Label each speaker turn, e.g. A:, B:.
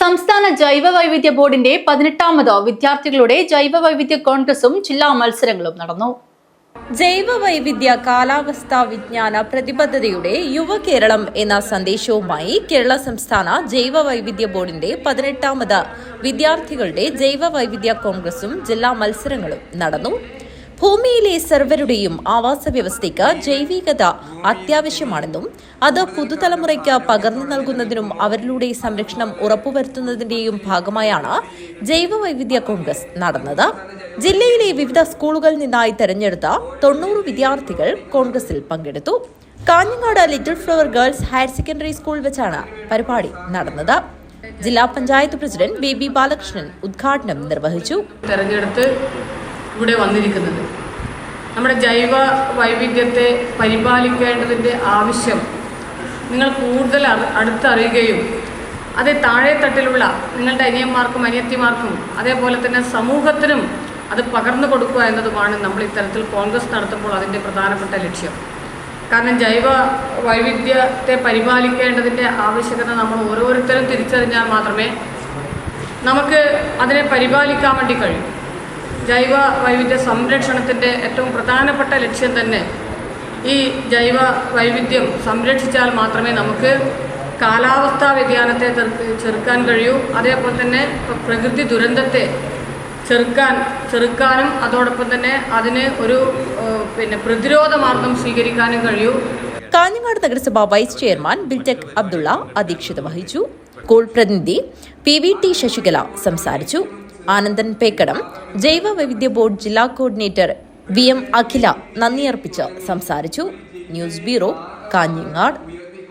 A: സംസ്ഥാന ജൈവ വൈവിധ്യ ബോർഡിന്റെ പതിനെട്ടാമത് വിദ്യാർത്ഥികളുടെ ജൈവ വൈവിധ്യ കോൺഗ്രസും ജില്ലാ മത്സരങ്ങളും നടന്നു.
B: ജൈവ വൈവിധ്യ കാലാവസ്ഥാ വിജ്ഞാന പ്രതിബദ്ധതയുടെ യുവ കേരളം എന്ന സന്ദേശവുമായി കേരള സംസ്ഥാന ജൈവ വൈവിധ്യ ബോർഡിന്റെ പതിനെട്ടാമത് വിദ്യാർത്ഥികളുടെ ജൈവ വൈവിധ്യ കോൺഗ്രസും ജില്ലാ മത്സരങ്ങളും നടന്നു. ഭൂമിയിലെ സർവരുടെയും ആവാസ വ്യവസ്ഥയ്ക്ക് ജൈവികത അത്യാവശ്യമാണെന്നും അത് പുതുതലമുറയ്ക്ക് പകർന്നു നൽകുന്നതിനും അവരിലൂടെ സംരക്ഷണം ഉറപ്പുവരുത്തുന്നതിന്റെയും ഭാഗമായാണ് ജൈവവൈവിധ്യ കോൺഗ്രസ് നടന്നത്. ജില്ലയിലെ വിവിധ സ്കൂളുകളിൽ നിന്നായി തെരഞ്ഞെടുത്ത തൊണ്ണൂറ് വിദ്യാർത്ഥികൾ കോൺഗ്രസിൽ പങ്കെടുത്തു. Kanhangad little flower girls higher secondary school വെച്ചാണ് പരിപാടി നടന്നത്. ജില്ലാ panchayat president B B Balakrishnan ഉദ്ഘാടനം നിർവഹിച്ചു.
C: തെരഞ്ഞെടുത്ത് ഇവിടെ വന്നിരിക്കുന്നത്. നമ്മുടെ ജൈവ വൈവിധ്യത്തെ പരിപാലിക്കേണ്ടതിന്റെ ആവശ്യം നിങ്ങൾ കൂടുതൽ അടുത്തറിയുകയും അത് താഴെത്തട്ടിലുള്ള നിങ്ങളുടെ അനിയന്മാർക്കും അനിയത്തിമാർക്കും അതേപോലെ തന്നെ സമൂഹത്തിനും അത് പകർന്നു കൊടുക്കുക എന്നതുമാണ് നമ്മൾ ഇത്തരത്തിൽ കോൺഗ്രസ് നടത്തുമ്പോൾ അതിന്റെ പ്രധാനപ്പെട്ട ലക്ഷ്യം. കാരണം ജൈവ വൈവിധ്യത്തെ പരിപാലിക്കേണ്ടതിന്റെ ആവശ്യകത നമ്മൾ ഓരോരുത്തരും തിരിച്ചറിഞ്ഞാൽ മാത്രമേ നമുക്ക് അതിനെ പരിപാലിക്കാൻ വേണ്ടി കഴിയും. ജൈവ വൈവിധ്യ സംരക്ഷണത്തിന്റെ ഏറ്റവും പ്രധാനപ്പെട്ട ലക്ഷ്യം തന്നെ ഈ ജൈവ വൈവിധ്യം സംരക്ഷിച്ചാൽ മാത്രമേ നമുക്ക് കാലാവസ്ഥാ വ്യതിയാനത്തെ ചെറുക്കാൻ കഴിയൂ. അതേപോലെ തന്നെ പ്രകൃതി ദുരന്തത്തെ ചെറുക്കാൻ ചെറുക്കാനും അതോടൊപ്പം തന്നെ അതിന് ഒരു പിന്നെ പ്രതിരോധ മാർഗം സ്വീകരിക്കാനും കഴിയൂ.
B: കാഞ്ഞങ്ങാട് നഗരസഭ വൈസ് ചെയർമാൻ ബിൽടെക് അബ്ദുള്ള അധ്യക്ഷത വഹിച്ചു. കോൾ പ്രതിനിധി പി വി ടി ശശികല സംസാരിച്ചു. ആനന്ദൻ പേക്കടം ജൈവ വൈവിധ്യ ബോർഡ് ജില്ലാ കോർഡിനേറ്റർ വി എം അഖില നന്ദി അർപ്പിച്ച് സംസാരിച്ചു. News bureau Kanhangad.